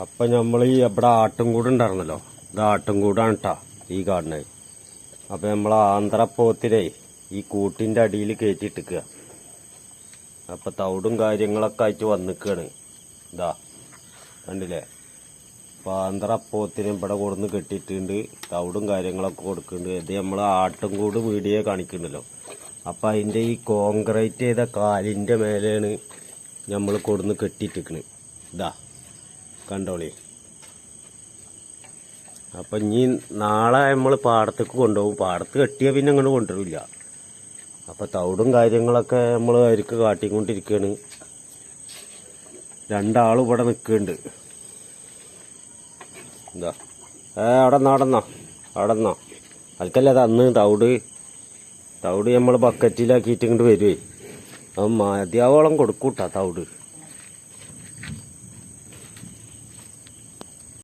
അപ്പൊ നമ്മൾ ഈ ഇവിടെ ആട്ടുംകൂട് ഉണ്ടായിരുന്നല്ലോ. ഇത് ആട്ടുംകൂടാണ് കേട്ടോ ഈ കാണുന്നത് അപ്പൊ നമ്മൾ ആന്ധ്രപ്പോത്തിനെ ഈ കൂട്ടിന്റെ അടിയിൽ കയറ്റിട്ടിക്കുക അപ്പൊ തവിടും കാര്യങ്ങളൊക്കെ ആയിട്ട് വന്നിക്കാണ്. ഇതാ കണ്ടില്ലേ? അപ്പൊ ആന്ധ്രപ്പോത്തിന് ഇവിടെ കൊടുന്ന് കെട്ടിയിട്ടുണ്ട്. തവിടും കാര്യങ്ങളൊക്കെ കൊടുക്കുന്നുണ്ട്. ഇത് നമ്മൾ ആട്ടുംകൂട് വീഡിയോ കാണിക്കുന്നുണ്ടല്ലോ. അപ്പൊ അതിന്റെ ഈ കോൺക്രീറ്റ് ചെയ്ത കാലിന്റെ മേലെയാണ് നമ്മൾ കൊടുന്ന് കെട്ടിയിട്ടിരിക്കുന്നത് ഇതാ. കണ്ടോളി. അപ്പൊ ഇനി നാളെ നമ്മൾ പാടത്തേക്ക് കൊണ്ടുപോകും. പാടത്ത് കെട്ടിയ പിന്നെ അങ്ങോട്ട് കൊണ്ടുവരില്ല. അപ്പൊ തവിടും കാര്യങ്ങളൊക്കെ നമ്മൾ അരിക്ക് കാട്ടിക്കൊണ്ടിരിക്കുകയാണ് രണ്ടാളും ഇവിടെ നിൽക്കുന്നുണ്ട് എന്താ ഏ അവിടെ നിന്നോ അവിടെ അവിടെ നിന്നോ. അൽക്കല്ല തന്ന് തവിട്. തവിട് നമ്മൾ ബക്കറ്റിലാക്കിയിട്ട് ഇങ്ങോട്ട് വരുവേ അത് മതിയാവോളം കൊടുക്കൂട്ടാ തവിട്.